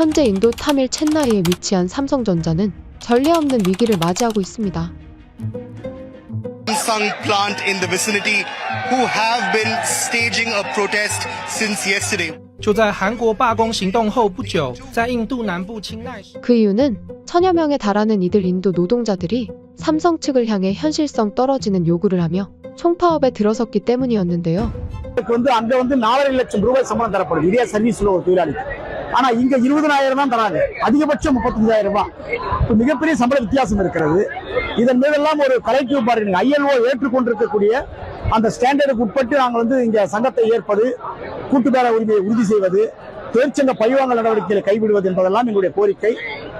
현재 인도 타밀 첸나이에 위치한 삼성전자는 전례 없는 위기를 맞이하고 있습니다. Samsung plant in the vicinity who have been staging a protest since yesterday. 就在韩国罢工行动后不久，在印度南部清奈市。 그 이유는 천여 명에 달하는 이들 인도 노동자들이 삼성 측을 향해 현실성 떨어지는 요구를 하며 총파업에 들어섰기 때문이었는데요. இதுக்கு வந்து அங்க வந்து நாலரை லட்சம் ரூபாய் சம்பளம் தரப்படும் இதே சர்வீஸ்ல ஒரு தொழிலாளிக்கு ஆனா இங்க இருபதனாயிரம் தான் தராங்க. அதிகபட்சம் முப்பத்தஞ்சாயிரம் ரூபாய். மிகப்பெரிய சம்பள வித்தியாசம் இருக்கிறது. இதன் மீதெல்லாம் ஒரு கலெக்டிவ் பார்ட்டி ஐஎல்ஓ ஏற்றுக்கொண்டிருக்கக்கூடிய அந்த ஸ்டாண்டர்டுக்கு உட்பட்டு நாங்கள் வந்து இங்க சங்கத்தை ஏற்பது கூட்டுப்பேர உரிமையை உறுதி செய்வது தொழிற்சங்க பழிவாங்கல் நடவடிக்கைகளை கைவிடுவது என்பதெல்லாம் எங்களுடைய கோரிக்கை.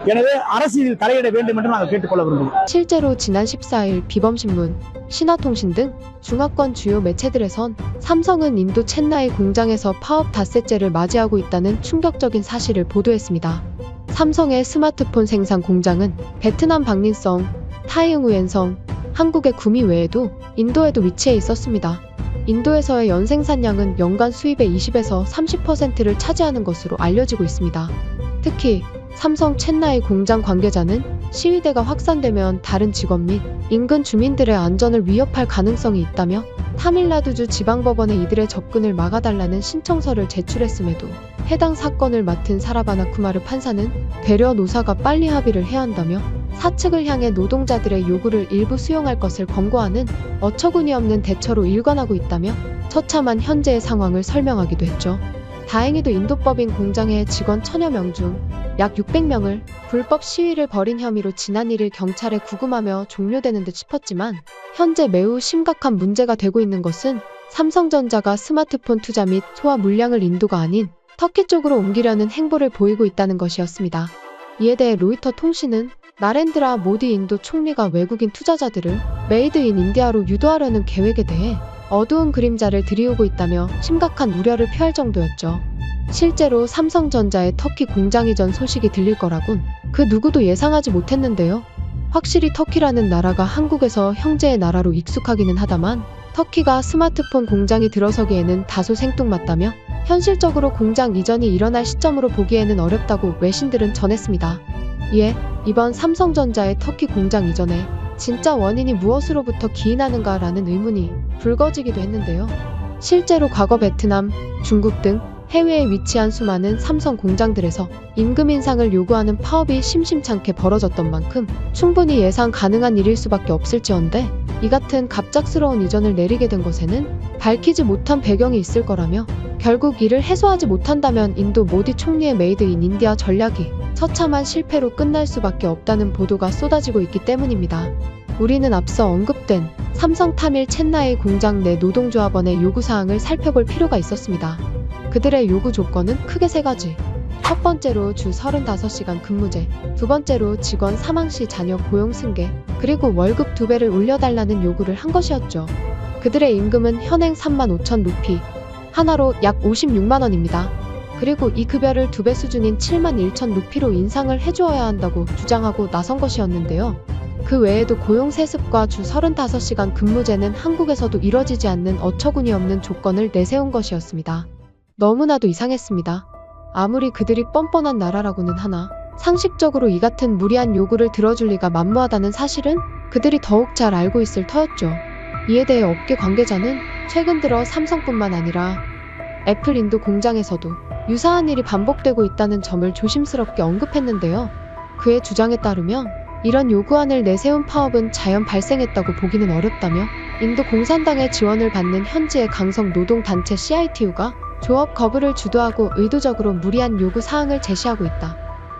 எனவே அரசியலில் தலையிட வேண்டும் என்று நாங்கள் கேட்டுக்கொள்ள விரும்புகிறோம் 실제로 지난 14일 비범신문, 신화통신 등 중화권 주요 매체들에선 삼성은 인도 첸나이 공장에서 파업 닷새째를 맞이하고 있다는 충격적인 사실을 보도했습니다. 삼성의 스마트폰 생산 공장은 베트남 박린성, 타이응우엔성, 한국의 구미 외에도 인도에도 위치해 있었습니다. 인도에서의 연생산량은 연간 수입의 20에서 30%를 차지하는 것으로 알려지고 있습니다. 특히 삼성 첸나이 공장 관계자는 시위대가 확산되면 다른 직원 및 인근 주민들의 안전을 위협할 가능성이 있다며 타밀나두주 지방법원에 이들의 접근을 막아달라는 신청서를 제출했음에도 해당 사건을 맡은 사라바나 쿠마르 판사는 되려 노사가 빨리 합의를 해야 한다며 사측을 향해 노동자들의 요구를 일부 수용할 것을 권고하는 어처구니 없는 대처로 일관하고 있다며 처참한 현재의 상황을 설명하기도 했죠. 다행히도 인도법인 공장의 직원 천여 명 중 약 600명을 불법 시위를 벌인 혐의로 지난 1일 경찰에 구금하며 종료되는 듯 싶었지만 현재 매우 심각한 문제가 되고 있는 것은 삼성전자가 스마트폰 투자 및 소화 물량을 인도가 아닌 터키 쪽으로 옮기려는 행보를 보이고 있다는 것이었습니다. 이에 대해 로이터 통신은 나렌드라 모디 인도 총리가 외국인 투자자들을 메이드 인 인디아로 유도하려는 계획에 대해 어두운 그림자를 들이우고 있다며 심각한 우려를 표할 정도였죠. 실제로 삼성전자의 터키 공장 이전 소식이 들릴 거라곤 그 누구도 예상하지 못했는데요. 확실히 터키라는 나라가 한국에서 형제의 나라로 익숙하기는 하다만 터키가 스마트폰 공장이 들어서기에는 다소 생뚱맞다며 현실적으로 공장 이전이 일어날 시점으로 보기에는 어렵다고 외신들은 전했습니다. 이에 이번 삼성전자의 터키 공장 이전에 진짜 원인이 무엇으로부터 기인하는가라는 의문이 불거지기도 했는데요. 실제로 과거 베트남, 중국 등 해외에 위치한 수많은 삼성 공장들에서 임금 인상을 요구하는 파업이 심심찮게 벌어졌던 만큼 충분히 예상 가능한 일일 수밖에 없을지언데 이 같은 갑작스러운 이전을 내리게 된 것에는 밝히지 못한 배경이 있을 거라며 결국 이를 해소하지 못한다면 인도 모디 총리의 메이드 인 인디아 전략이 처참한 실패로 끝날 수밖에 없다는 보도가 쏟아지고 있기 때문입니다. 우리는 앞서 언급된 삼성 타밀 첸나이 공장 내 노동조합원의 요구사항을 살펴볼 필요가 있었습니다. 그들의 요구 조건은 크게 세 가지. 첫 번째로 주 35시간 근무제, 두 번째로 직원 사망 시 자녀 고용 승계, 그리고 월급 두 배를 올려달라는 요구를 한 것이었죠. 그들의 임금은 현행 3만 5천 루피, 하나로 약 56만 원입니다. 그리고 이 급여를 두 배 수준인 7만 1천 루피로 인상을 해주어야 한다고 주장하고 나선 것이었는데요. 그 외에도 고용 세습과 주 35시간 근무제는 한국에서도 이뤄지지 않는 어처구니 없는 조건을 내세운 것이었습니다. 너무나도 이상했습니다. 아무리 그들이 뻔뻔한 나라라고는 하나 상식적으로 이 같은 무리한 요구를 들어줄 리가 만무하다는 사실은 그들이 더욱 잘 알고 있을 터였죠. 이에 대해 업계 관계자는 최근 들어 삼성뿐만 아니라 애플 인도 공장에서도 유사한 일이 반복되고 있다는 점을 조심스럽게 언급했는데요. 그의 주장에 따르면 이런 요구안을 내세운 파업은 자연 발생했다고 보기는 어렵다며 인도 공산당의 지원을 받는 현지의 강성 노동단체 CITU가 조업 거부를 주도하고 의도적으로 무리한 요구 사항을 제시하고 있다.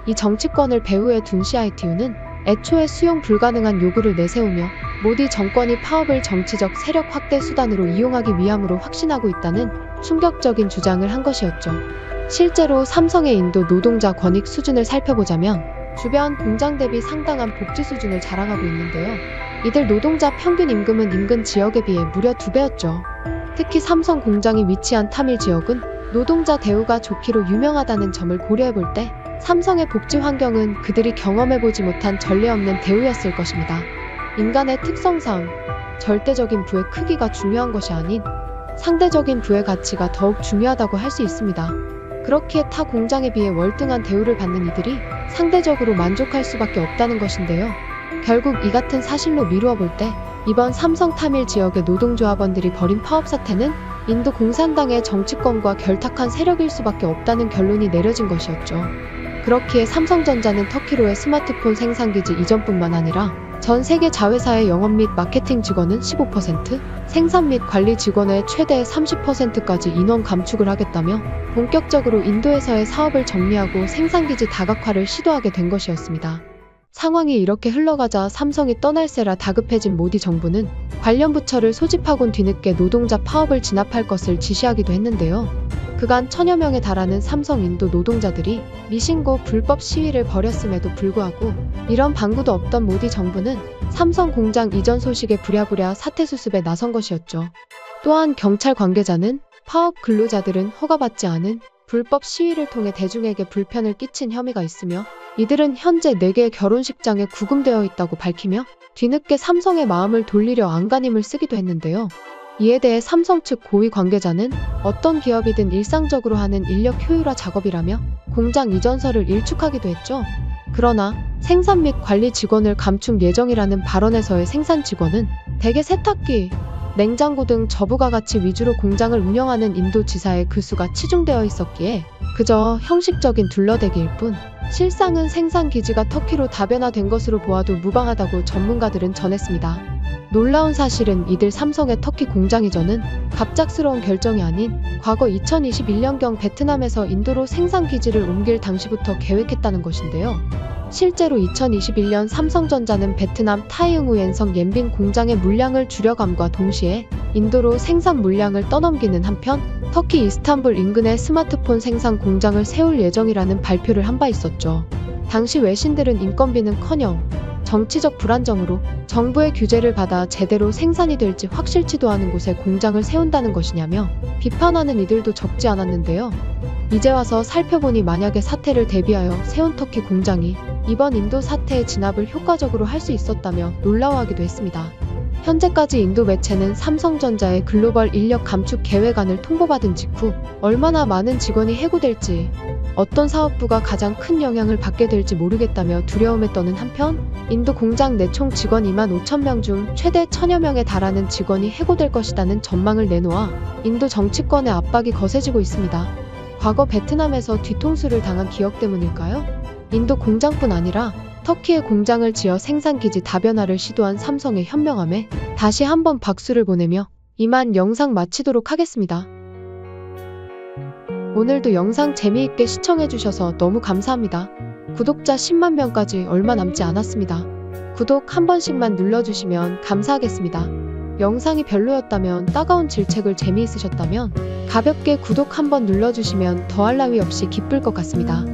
이 정치권을 배후에 둔 CITU는 애초에 수용 불가능한 요구를 내세우며 모디 정권이 파업을 정치적 세력 확대 수단으로 이용하기 위함으로 확신하고 있다는 충격적인 주장을 한 것이었죠. 실제로 삼성의 인도 노동자 권익 수준을 살펴보자면 주변 공장 대비 상당한 복지 수준을 자랑하고 있는데요. 이들 노동자 평균 임금은 인근 지역에 비해 무려 두 배였죠. 특히 삼성 공장이 위치한 타밀 지역은 노동자 대우가 좋기로 유명하다는 점을 고려해 볼 때 삼성의 복지 환경은 그들이 경험해보지 못한 전례 없는 대우였을 것입니다. 인간의 특성상 절대적인 부의 크기가 중요한 것이 아닌 상대적인 부의 가치가 더욱 중요하다고 할 수 있습니다. 그렇기에 타 공장에 비해 월등한 대우를 받는 이들이 상대적으로 만족할 수밖에 없다는 것인데요. 결국 이 같은 사실로 미루어 볼 때 이번 삼성 타밀 지역의 노동조합원들이 벌인 파업 사태는 인도 공산당의 정치권과 결탁한 세력일 수밖에 없다는 결론이 내려진 것이었죠. 그렇기에 삼성전자는 터키로의 스마트폰 생산기지 이전뿐만 아니라 전 세계 자회사의 영업 및 마케팅 직원은 15%, 생산 및 관리 직원의 최대 30%까지 인원 감축을 하겠다며 본격적으로 인도에서의 사업을 정리하고 생산기지 다각화를 시도하게 된 것이었습니다. 상황이 이렇게 흘러가자 삼성이 떠날세라 다급해진 모디 정부는 관련 부처를 소집하곤 뒤늦게 노동자 파업을 진압할 것을 지시하기도 했는데요. 그간 천여 명에 달하는 삼성 인도 노동자들이 미신고 불법 시위를 벌였음에도 불구하고 이런 방구도 없던 모디 정부는 삼성 공장 이전 소식에 부랴부랴 사태 수습에 나선 것이었죠. 또한 경찰 관계자는 파업 근로자들은 허가받지 않은 불법 시위를 통해 대중에게 불편을 끼친 혐의가 있으며 이들은 현재 4개의 결혼식장에 구금되어 있다고 밝히며 뒤늦게 삼성의 마음을 돌리려 안간힘을 쓰기도 했는데요. 이에 대해 삼성 측 고위 관계자는 어떤 기업이든 일상적으로 하는 인력 효율화 작업이라며 공장 이전설을 일축하기도 했죠. 그러나 생산 및 관리 직원을 감축 예정이라는 발언에서의 생산 직원은 대개 세탁기, 냉장고 등 저부가 가치 위주로 공장을 운영하는 인도 지사에 그 수가 치중되어 있었기에 그저 형식적인 둘러대기일 뿐 실상은 생산 기지가 터키로 다변화된 것으로 보아도 무방하다고 전문가들은 전했습니다. 놀라운 사실은 이들 삼성의 터키 공장 이전은 갑작스러운 결정이 아닌 과거 2021년경 베트남에서 인도로 생산 기지를 옮길 당시부터 계획했다는 것인데요. 실제로 2021년 삼성전자는 베트남 타이응우엔성 옌빈 공장의 물량을 줄여감과 동시에 인도로 생산 물량을 떠넘기는 한편 터키 이스탄불 인근에 스마트폰 생산 공장을 세울 예정이라는 발표를 한 바 있었죠. 당시 외신들은 인건비는커녕 정치적 불안정으로 정부의 규제를 받아 제대로 생산이 될지 확실치도 않은 곳에 공장을 세운다는 것이냐며 비판하는 이들도 적지 않았는데요. 이제 와서 살펴보니 만약에 사태를 대비하여 세운 터키 공장이 이번 인도 사태의 진압을 효과적으로 할 수 있었다며 놀라워하기도 했습니다. 현재까지 인도 매체는 삼성전자의 글로벌 인력 감축 계획안을 통보받은 직후 얼마나 많은 직원이 해고될지 어떤 사업부가 가장 큰 영향을 받게 될지 모르겠다며 두려움에 떠는 한편 인도 공장 내 총 직원 2만 5천 명 중 최대 천여 명에 달하는 직원이 해고될 것이라는 전망을 내놓아 인도 정치권의 압박이 거세지고 있습니다. 과거 베트남에서 뒤통수를 당한 기억 때문일까요? 인도 공장뿐 아니라 터키의 공장을 지어 생산기지 다변화를 시도한 삼성의 현명함에 다시 한번 박수를 보내며 이만 영상 마치도록 하겠습니다. 오늘도 영상 재미있게 시청해주셔서 너무 감사합니다. 구독자 10만 명까지 얼마 남지 않았습니다. 구독 한 번씩만 눌러주시면 감사하겠습니다. 영상이 별로였다면 따가운 질책을 재미있으셨다면 가볍게 구독 한 번 눌러주시면 더할 나위 없이 기쁠 것 같습니다.